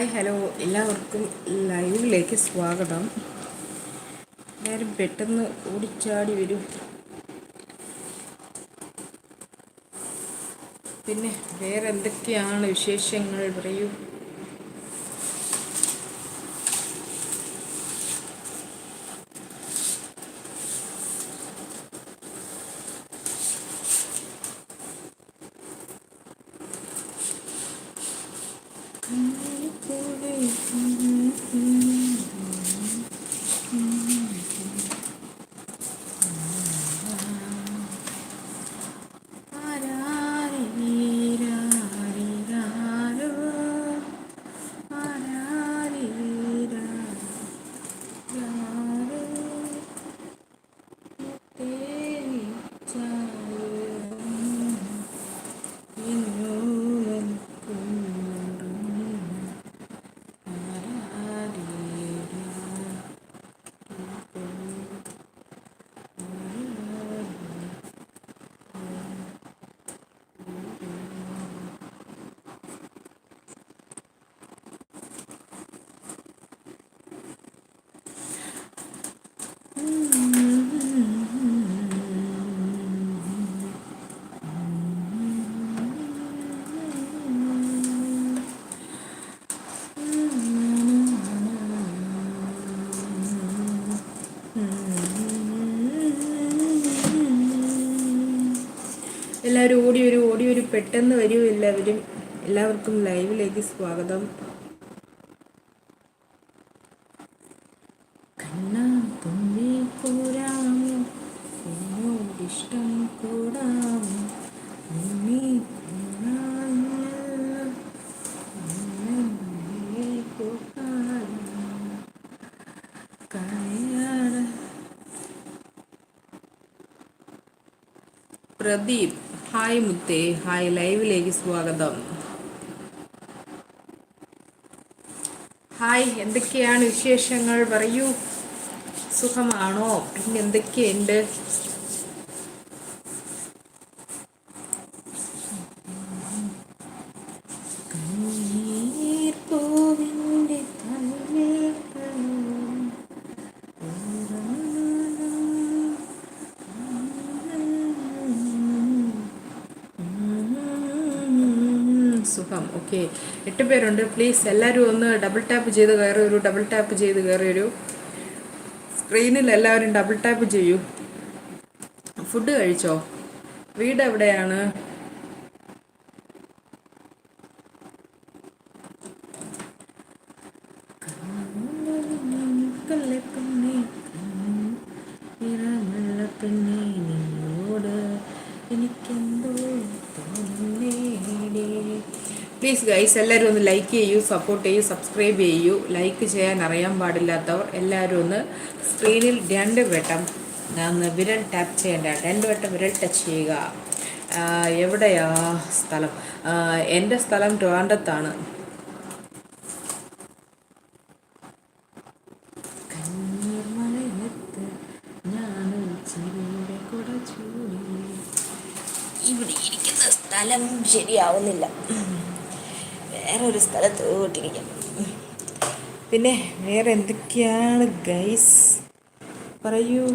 Hi hello. എല്ലാവർക്കും ലൈവിലേക്ക് സ്വാഗതം. എല്ലാവരും പെട്ടെന്ന് ഓടിച്ചാടി വരും. പിന്നെ വേറെ എന്തൊക്കെയാണ് വിശേഷങ്ങൾ? പറയൂ. എല്ലാവരും ഓടി വരും ഓടി വരും പെട്ടെന്ന് വരൂ എല്ലാവരും. എല്ലാവർക്കും ലൈവിലേക്ക് സ്വാഗതം. മുത്തേ. ഹായ് ലൈവിലേക്ക് സ്വാഗതം. ഹായ് എന്തൊക്കെയാണ് വിശേഷങ്ങൾ? പറയൂ. സുഖമാണോ? പിന്നെ എന്തൊക്കെയുണ്ട് കണ്ണീർ പൂവിന്റെ തലവേദന സുഖം ഓക്കെ എട്ട് പേരുണ്ട് പ്ലീസ് എല്ലാവരും ഒന്ന് ഡബിൾ ടാപ്പ് ചെയ്ത് കയറി ഒരു ഡബിൾ ടാപ്പ് ചെയ്ത് കയറി ഒരു സ്ക്രീനിൽ എല്ലാവരും ഡബിൾ ടാപ്പ് ചെയ്യൂ. ഫുഡ് കഴിച്ചോ? വീട് എവിടെയാണ്? പ്ലീസ് ഗൈസ് എല്ലാവരും ഒന്ന് ലൈക്ക് ചെയ്യൂ സപ്പോർട്ട് ചെയ്യൂ സബ്സ്ക്രൈബ് ചെയ്യൂ. ലൈക്ക് ചെയ്യാൻ അറിയാൻ പാടില്ലാത്തവർ എല്ലാവരും ഒന്ന് സ്ക്രീനിൽ രണ്ട് വട്ടം വിരൽ ടാപ്പ് ചെയ്യേണ്ട രണ്ട് വട്ടം വിരൽ ടച്ച് ചെയ്യുക. എവിടെയാ സ്ഥലം? എന്റെ സ്ഥലം ട്രിവാൻഡത്താണ്. ഇവിടെ ഇരിക്കുന്ന സ്ഥലം ശരിയാവുന്നില്ല. വേറൊരു സ്ഥലത്ത് പോയിട്ടിരിക്കാം. പിന്നെ വേറെ എന്തൊക്കെയാണ് ഗൈസ് പറയൂ.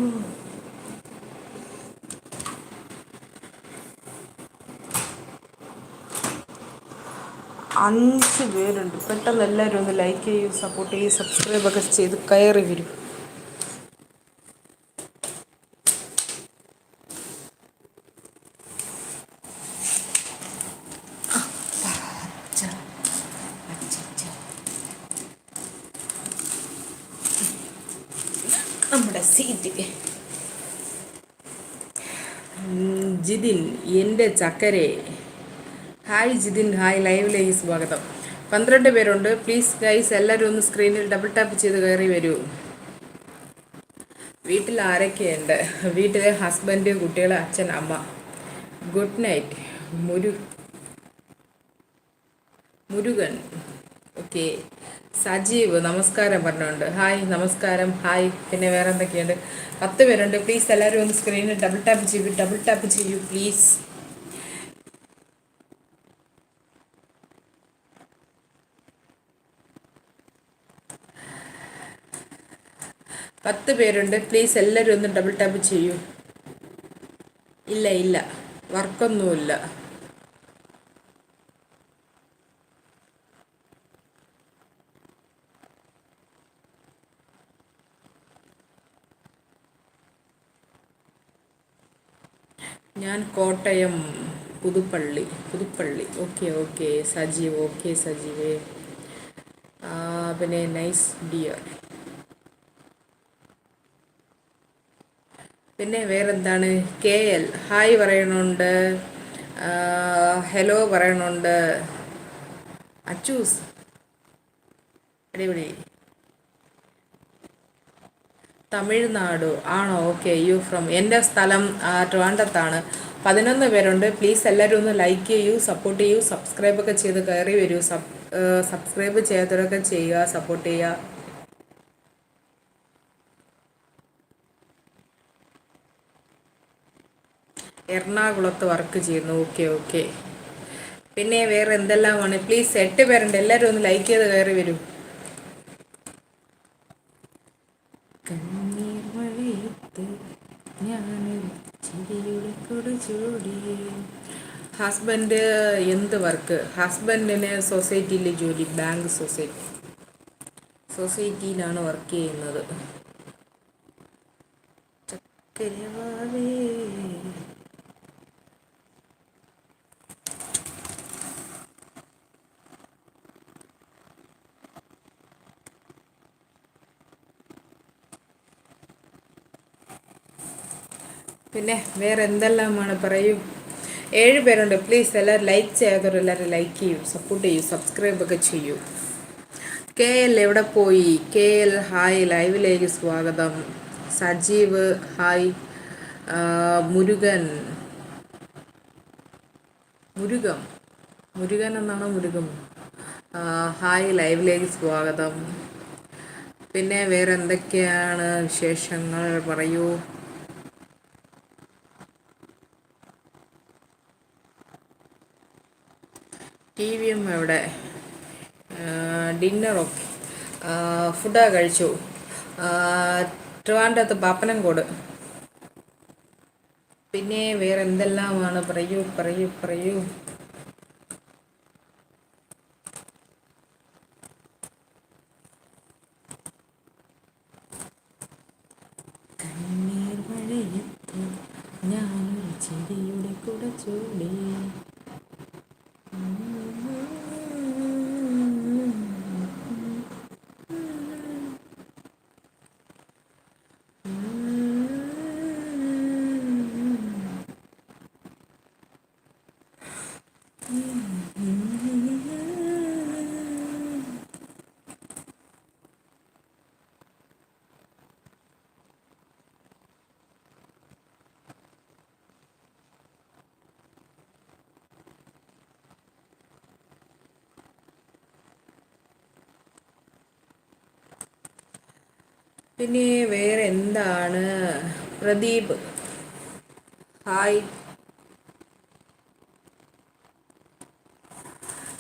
അഞ്ച് പേരുണ്ട്. പെട്ടെന്ന് എല്ലാവരും ഒന്ന് ലൈക്ക് ചെയ്യൂ സപ്പോർട്ട് ചെയ്യൂ സബ്സ്ക്രൈബ് ഒക്കെ ചെയ്ത് കയറി വരും. ജിതിൻ എന്റെ ചക്കരെ. ഹായ് ജിതിൻ ഹായ് ലൈവിലേക്ക് സ്വാഗതം. പന്ത്രണ്ട് പേരുണ്ട്. പ്ലീസ് ഗൈസ് എല്ലാവരും ഒന്ന് സ്ക്രീനിൽ ഡബിൾ ടാപ്പ് ചെയ്ത് കയറി വരൂ. വീട്ടിൽ ആരൊക്കെയുണ്ട്? വീട്ടിലെ ഹസ്ബൻഡ് കുട്ടികൾ അച്ഛൻ അമ്മ. Good night. മുരു Murugan. Okay. Sajeev നമസ്കാരം പറഞ്ഞുണ്ട് ഹായ് നമസ്കാരം. ഹായ് പിന്നെ വേറെ എന്തൊക്കെയുണ്ട്? പത്ത് പേരുണ്ട്. പ്ലീസ് എല്ലാവരും ഒന്ന് സ്ക്രീനിൽ ഡബിൾ ടാപ്പ് ചെയ്യൂ ഡബിൾ ടാപ്പ് ചെയ്യൂ പ്ലീസ് പത്ത് പേരുണ്ട്. പ്ലീസ് എല്ലാവരും ഒന്ന് ഡബിൾ ടാപ്പ് ചെയ്യൂ. ഇല്ല ഇല്ല. വർക്കൊന്നുമില്ല ഞാൻ Kottayam Puthuppally Puthuppally. Okay okay Sajeev okay Sajeev. പിന്നെ നൈസ് ഡിയർ പിന്നെ വേറെന്താണ്? കെ എൽ ഹായ് പറയണുണ്ട്. ഹലോ പറയണുണ്ട്. അച്ചൂസ് അടിപൊളി. തമിഴ്നാട് ആണോ? ഓക്കെ യു ഫ്രം എന്റെ സ്ഥലം ട്രിവാൻഡത്താണ്. പതിനൊന്ന് പേരുണ്ട്. പ്ലീസ് എല്ലാവരും ഒന്ന് ലൈക്ക് ചെയ്യൂ സപ്പോർട്ട് ചെയ്യൂ സബ്സ്ക്രൈബ് ഒക്കെ ചെയ്ത് കയറി വരൂ. സബ് സബ്സ്ക്രൈബ് ചെയ്യാത്തവരൊക്കെ ചെയ്യുക സപ്പോർട്ട് ചെയ്യുക. എറണാകുളത്ത് വർക്ക് ചെയ്യുന്നു. ഓക്കെ ഓക്കെ പിന്നെ വേറെ എന്തെല്ലാമാണ്? പ്ലീസ് എട്ട് പേരുണ്ട്. എല്ലാവരും ഒന്ന് ലൈക്ക് ചെയ്ത് കയറി വരൂ. ഹസ്ബൻഡ് എന്ത് വർക്ക് ഹസ്ബൻഡിന് സൊസൈറ്റിയിലെ ജോലി ബാങ്ക് സൊസൈറ്റി സൊസൈറ്റിയിലാണ് വർക്ക് ചെയ്യുന്നത്. ചക്കരവാവേ പിന്നെ വേറെ എന്തെല്ലാമാണ് പറയൂ. ഏഴ് പേരുണ്ട്. പ്ലീസ് എല്ലാവരും ലൈക്ക് ചെയ്യാത്തവർ എല്ലാവരും ലൈക്ക് ചെയ്യൂ. സപ്പോർട്ട് ചെയ്യൂ. സബ്സ്ക്രൈബ് ഒക്കെ ചെയ്യൂ. കെ എൽ എവിടെ പോയി? കെ എൽ ഹായ് ലൈവിലേക്ക് സ്വാഗതം. സജീവ് ഹായ് മുരുകൻ. മുരുകം. മുരുകൻ എന്നാണോ മുരുകം? ഹായ് ലൈവിലേക്ക് സ്വാഗതം. പിന്നെ വേറെ എന്തൊക്കെയാണ് വിശേഷങ്ങൾ? പറയൂ. ടി വിയും അവിടെ ഡിന്നറൊക്കെ ഫുഡൊക്കെ കഴിച്ചു. ട്രിവാൻഡത്ത് പാപ്പനംകോട് പിന്നെ വേറെ എന്തെല്ലാമാണ് പറയൂ പറയൂ. പറയൂ മഴയത്ത് ഞാനൊരു ചെടിയുടെ കൂടെ ചൂടി. Mm-hmm. പിന്നെ വേറെ എന്താണ് പ്രദീപ്. ഹായ്.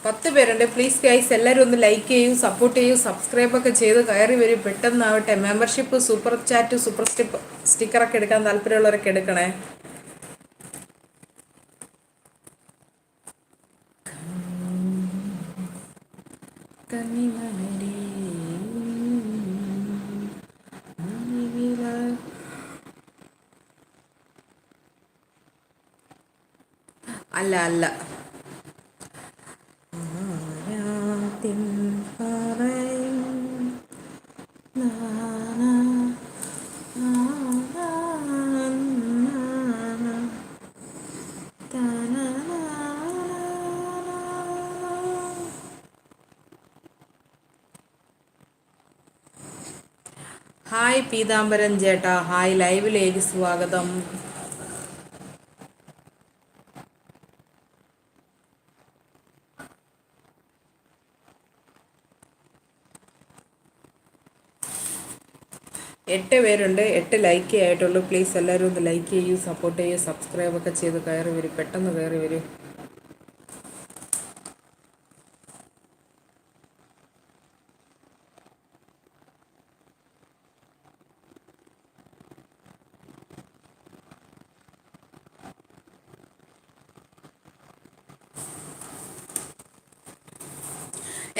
പത്ത് പേരുണ്ട്. പ്ലീസ് ഗൈസ് എല്ലാവരും ഒന്ന് ലൈക്ക് ചെയ്യൂ സപ്പോർട്ട് ചെയ്യൂ സബ്സ്ക്രൈബ് ഒക്കെ ചെയ്ത് കയറി വരും. പെട്ടെന്നാവട്ടെ. മെമ്പർഷിപ്പ് സൂപ്പർ ചാറ്റ് സൂപ്പർ സ്റ്റിപ്പ് സ്റ്റിക്കറൊക്കെ എടുക്കാൻ താല്പര്യമുള്ളവരൊക്കെ എടുക്കണേ. കണ്ണിമലരേ അല്ല അല്ല. ഹായ് പീതാംബരൻ ചേട്ടാ. ഹായ് ലൈവിലേക്ക് സ്വാഗതം. എട്ട് പേരുണ്ട് എട്ട് ലൈക്ക് ആയിട്ടുള്ളൂ. പ്ലീസ് എല്ലാവരും ഒന്ന് ലൈക്ക് ചെയ്യൂ സപ്പോർട്ട് ചെയ്യൂ സബ്സ്ക്രൈബ് ഒക്കെ ചെയ്ത് കയറി വരും. പെട്ടെന്ന് കയറി വരും.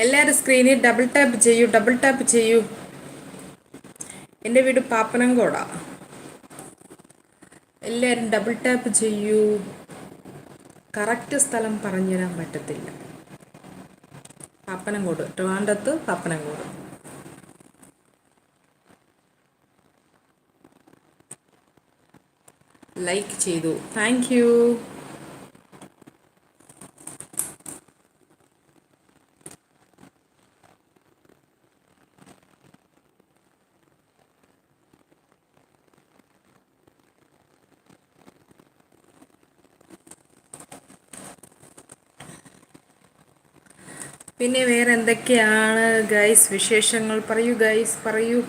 എല്ലാവരും സ്ക്രീനിൽ ഡബിൾ ടാപ്പ് ചെയ്യൂ ഡബിൾ ടാപ്പ് ചെയ്യൂ. എന്റെ വീട് പാപ്പനംകോടാ. എല്ലാവരും ഡബിൾ ടാപ്പ് ചെയ്യൂ. കറക്റ്റ് സ്ഥലം പറഞ്ഞു തരാൻ പറ്റത്തില്ല. പാപ്പനംകോട് ട്രിവാൻഡത്ത് പാപ്പനംകോട്. ലൈക്ക് ചെയ്തു. താങ്ക് യു പിന്നെ വേറെ എന്തൊക്കെയാണ് ഗൈസ് വിശേഷങ്ങൾ? പറയൂ ഗൈസ് പറയൂ.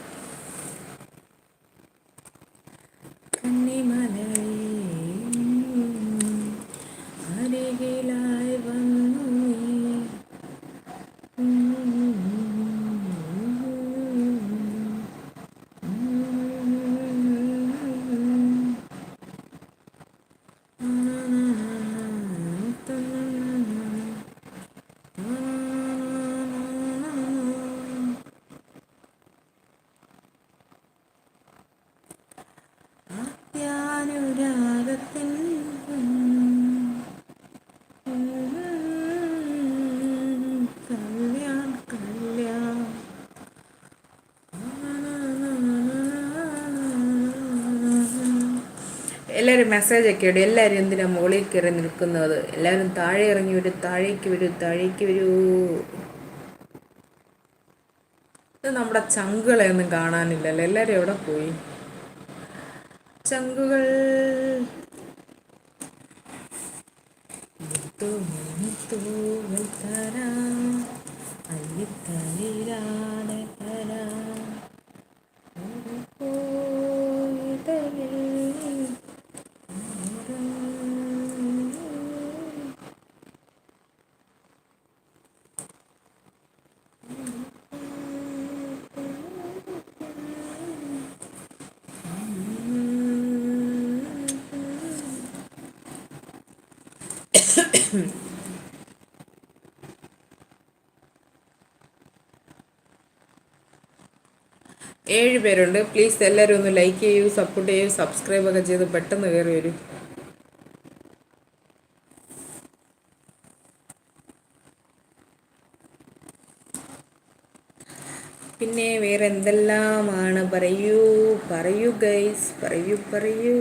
എല്ലാവരും മെസ്സേജ് ഒക്കെ ഇടും. എല്ലാവരും എന്തിനാണ് മുകളിൽ കയറി നിൽക്കുന്നത്? എല്ലാവരും താഴെ ഇറങ്ങി വരൂ താഴേക്ക് വരൂ താഴേക്ക് വരൂ. ഇത് നമ്മുടെ ചങ്കുകളെ ഒന്നും കാണാനില്ലല്ലോ. എല്ലാവരും എവിടെ പോയി? ചങ്കുകൾ. തരാം. അല്ലിത്തളിരാടെ തരാം ഒരു കോയിതളിൽ ഏഴ് പേരുണ്ട്. പ്ലീസ് എല്ലാവരും ഒന്ന് ലൈക്ക് ചെയ്യൂ സപ്പോർട്ട് ചെയ്യൂ സബ്സ്ക്രൈബ് ഒക്കെ ചെയ്ത് പെട്ടെന്ന് കയറി വരൂ. പിന്നെ വേറെ എന്തെല്ലാമാണ് പറയൂ പറയൂ ഗൈസ് പറയൂ പറയൂ.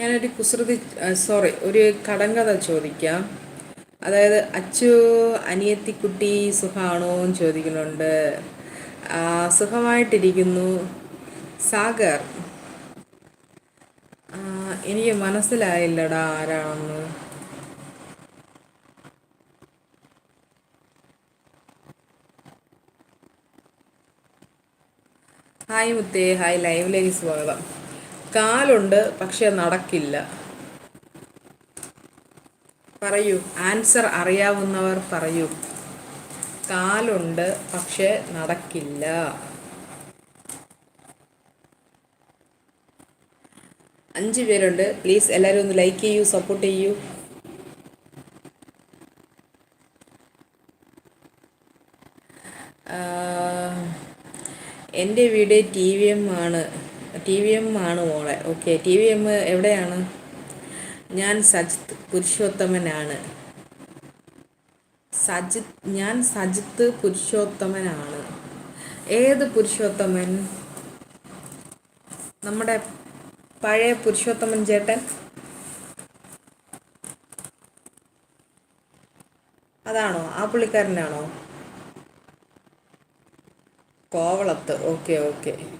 ഞാനൊരു കുസൃതി സോറി ഒരു കടങ്കഥ ചോദിക്കാം. അതായത് അച്ചു അനിയത്തിക്കുട്ടി സുഖമാണോ എന്ന് ചോദിക്കുന്നുണ്ട്. സുഖമായിട്ടിരിക്കുന്നു. സാഗർ എനിക്ക് മനസ്സിലായില്ലടാ ആരാണെന്ന്. ഹായ് മുത്തേ ഹായ് ലൈവിലേക്ക് സ്വാഗതം. കാലുണ്ട് പക്ഷെ നടക്കില്ല. പറയൂ. ആൻസർ അറിയാവുന്നവർ പറയൂ. കാലുണ്ട് പക്ഷെ നടക്കില്ല. അഞ്ച് പേരുണ്ട്. പ്ലീസ് എല്ലാവരും ഒന്ന് ലൈക്ക് ചെയ്യൂ സപ്പോർട്ട് ചെയ്യൂ. എന്റെ വീട് ടി വി എം ആണ്. ടി വി എം ആണ് മോളെ. ഓക്കെ ടി വി എം എവിടെയാണ്? ഞാൻ സജിത്ത് പുരുഷോത്തമനാണ്. സജിത് ഞാൻ സജിത്ത് പുരുഷോത്തമനാണ്. ഏത് പുരുഷോത്തമൻ? നമ്മുടെ പഴയ പുരുഷോത്തമൻ ചേട്ടൻ? അതാണോ? ആ പുള്ളിക്കാരനാണോ? കോവളത്ത്. Okay okay.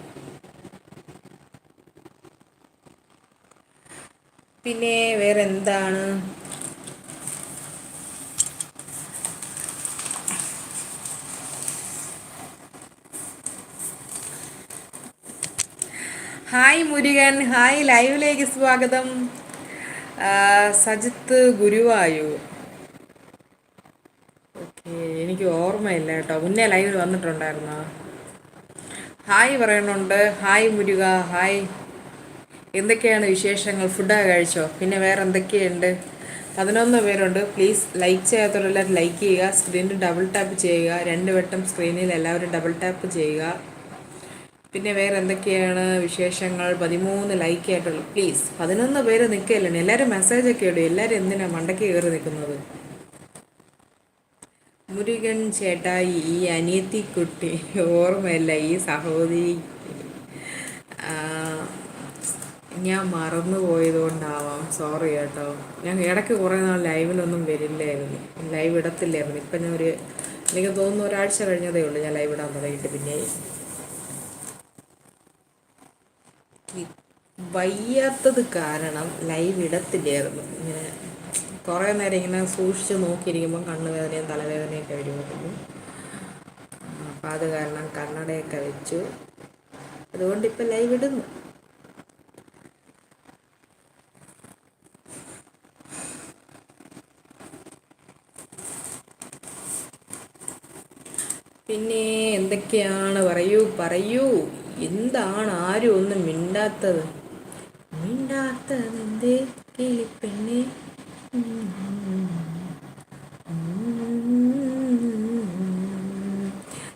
പിന്നെ വേറെ എന്താണ് ഹായ് മുരുകൻ ഹായ് ലൈവിലേക്ക് സ്വാഗതം. സജിത്ത് ഗുരുവായൂർ. ഓക്കെ എനിക്ക് ഓർമ്മയില്ല കേട്ടോ. മുന്നേ ലൈവിൽ വന്നിട്ടുണ്ടായിരുന്നോ? ഹായ് പറയുന്നുണ്ട് ഹായ് മുരുക ഹായ് എന്തൊക്കെയാണ് വിശേഷങ്ങൾ? ഫുഡൊക്കെ കഴിച്ചോ? പിന്നെ വേറെ എന്തൊക്കെയുണ്ട് പതിനൊന്ന് പേരുണ്ട്. പ്ലീസ് ലൈക്ക് ചെയ്യാത്തവരെല്ലാവരും ലൈക്ക് ചെയ്യുക. സ്ക്രീനിൽ ഡബിൾ ടാപ്പ് ചെയ്യുക. രണ്ട് വട്ടം സ്ക്രീനിൽ എല്ലാവരും ഡബിൾ ടാപ്പ് ചെയ്യുക. പിന്നെ വേറെ എന്തൊക്കെയാണ് വിശേഷങ്ങൾ? പതിമൂന്ന് ലൈക്ക് ആയിട്ടുള്ളൂ പ്ലീസ് പതിനൊന്ന് പേര് നിൽക്കുകയല്ലേ? എല്ലാവരും മെസ്സേജൊക്കെ ഇടും. എല്ലാവരും എന്തിനാണ് മണ്ടയ്ക്ക് കയറി നിൽക്കുന്നത്? മുരുകൻ ചേട്ടായി ഈ അനിയത്തിക്കുട്ടി ഓർമ്മയല്ല ഈ സഹോദരി. ഞാൻ മറന്നു പോയതുകൊണ്ടാവാം. സോറി കേട്ടോ. ഞാൻ ഇടയ്ക്ക് കുറേ നാൾ ലൈവിലൊന്നും വരില്ലായിരുന്നു. ലൈവ് ഇടത്തില്ലായിരുന്നു. ഇപ്പം ഞാൻ ഒരു എനിക്ക് തോന്നുന്നു ഒരാഴ്ച കഴിഞ്ഞതേ ഉള്ളൂ ഞാൻ ലൈവ് ഇടാൻ തുടങ്ങിയിട്ട്. പിന്നെ വയ്യാത്തത് കാരണം ലൈവ് ഇടത്തില്ലായിരുന്നു. ഇങ്ങനെ കുറേ നേരം ഇങ്ങനെ സൂക്ഷിച്ച് നോക്കിയിരിക്കുമ്പോൾ കണ്ണുവേദനയും തലവേദനയൊക്കെ വരുമായിരുന്നു. അപ്പം അത് കാരണം കണ്ണടയൊക്കെ വെച്ചു. അതുകൊണ്ട് ഇപ്പം ലൈവ് ഇടുന്നു പിന്നെ എന്തൊക്കെയാണ്? പറയൂ പറയൂ. എന്താണ് ആരും ഒന്നും മിണ്ടാത്തത്? മിണ്ടാത്തത് എന്തേ?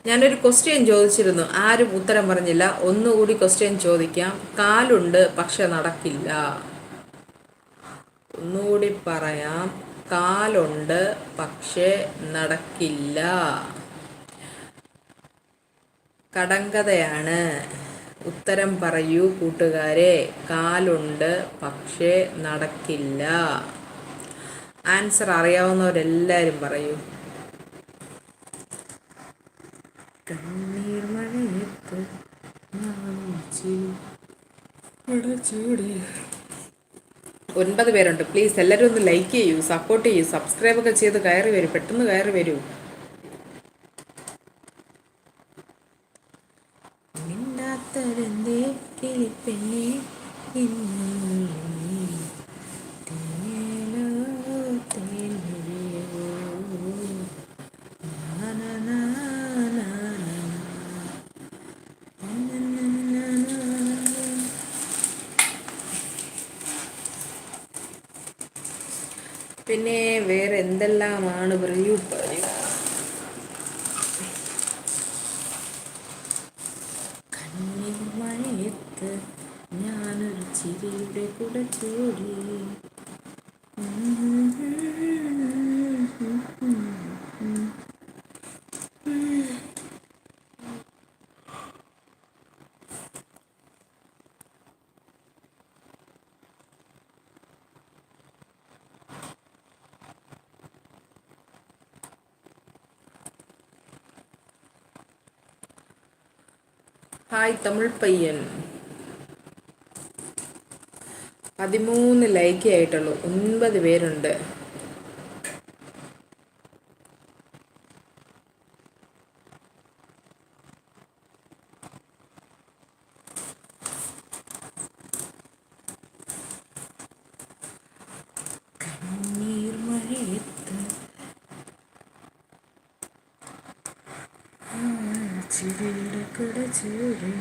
ഞാനൊരു ക്വസ്റ്റ്യൻ ചോദിച്ചിരുന്നു. ആരും ഉത്തരം പറഞ്ഞില്ല. ഒന്നുകൂടി ക്വസ്റ്റ്യൻ ചോദിക്കാം. കാലുണ്ട് പക്ഷെ നടക്കില്ല. ഒന്നുകൂടി പറയാം. കാലുണ്ട് പക്ഷെ നടക്കില്ല. കടങ്കഥയാണ്. ഉത്തരം പറയൂ കൂട്ടുകാരെ. കാലുണ്ട് പക്ഷേ നടക്കില്ല. ആൻസർ അറിയാവുന്നവരെല്ലാവരും പറയൂ. കണ്ണീർ മഴയത്ത് ഒൻപത് പേരുണ്ട്. പ്ലീസ് എല്ലാവരും ഒന്ന് ലൈക്ക് ചെയ്യൂ സപ്പോർട്ട് ചെയ്യൂ സബ്സ്ക്രൈബ് ഒക്കെ ചെയ്ത് കയറി വരൂ പെട്ടെന്ന് കയറി വരൂ. മിണ്ടാത്തതെന്തേ കിളിപ്പെണ്ണേ പിന്നെ വേറെ എന്തെല്ലാമാണ് പറയൂ പറയൂ കണ്ണിൽ മഴയത്ത് ഞാനൊരു ചിരിയുടെ കൂടെ ചൂടി ഹായ് തമിഴ് പയ്യൻ. പതിമൂന്ന് ലൈക്ക് ആയിട്ടുള്ളൂ. ഒൻപത് പേരുണ്ട്. കണ്ണീർ മഴയത്ത് ചിരിയുടെ കൂടെ ചൂടി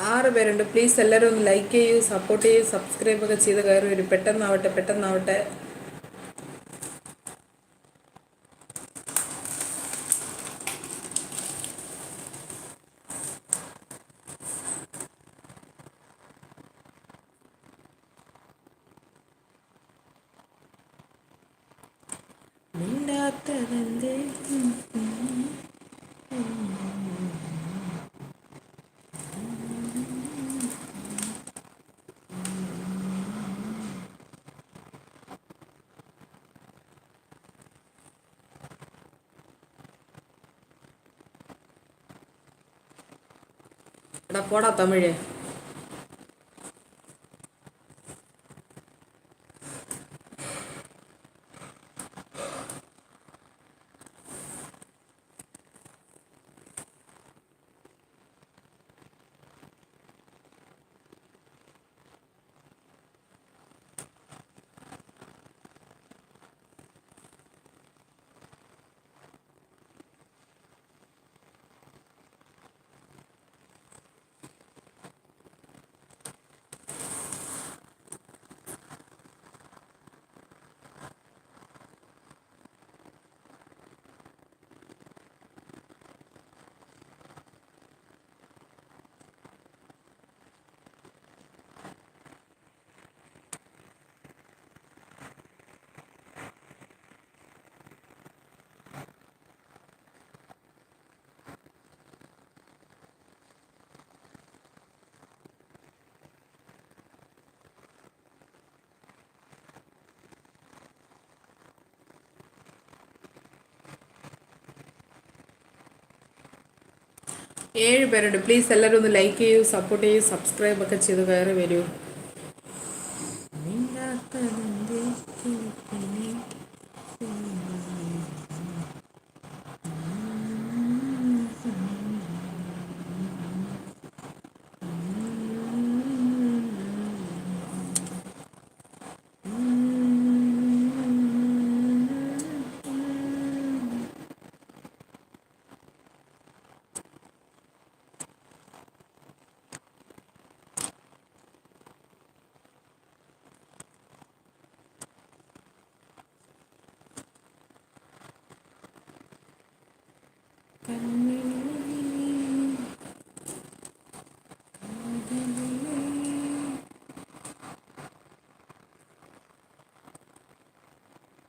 ആറ് പേരുണ്ട്. പ്ലീസ് എല്ലാവരും ഒന്ന് ലൈക്ക് ചെയ്യൂ സപ്പോർട്ട് ചെയ്യൂ സബ്സ്ക്രൈബ് ഒക്കെ ചെയ്ത് കയറി വരും. പെട്ടെന്നാവട്ടെ പെട്ടെന്നാവട്ടെ. அடா போடா தமிழே ഏഴ് പേരുണ്ട്. പ്ലീസ് എല്ലാവരും ഒന്ന് ലൈക്ക് ചെയ്യൂ സപ്പോർട്ട് ചെയ്യൂ സബ്സ്ക്രൈബ് ഒക്കെ ചെയ്ത് കയറി വരൂ.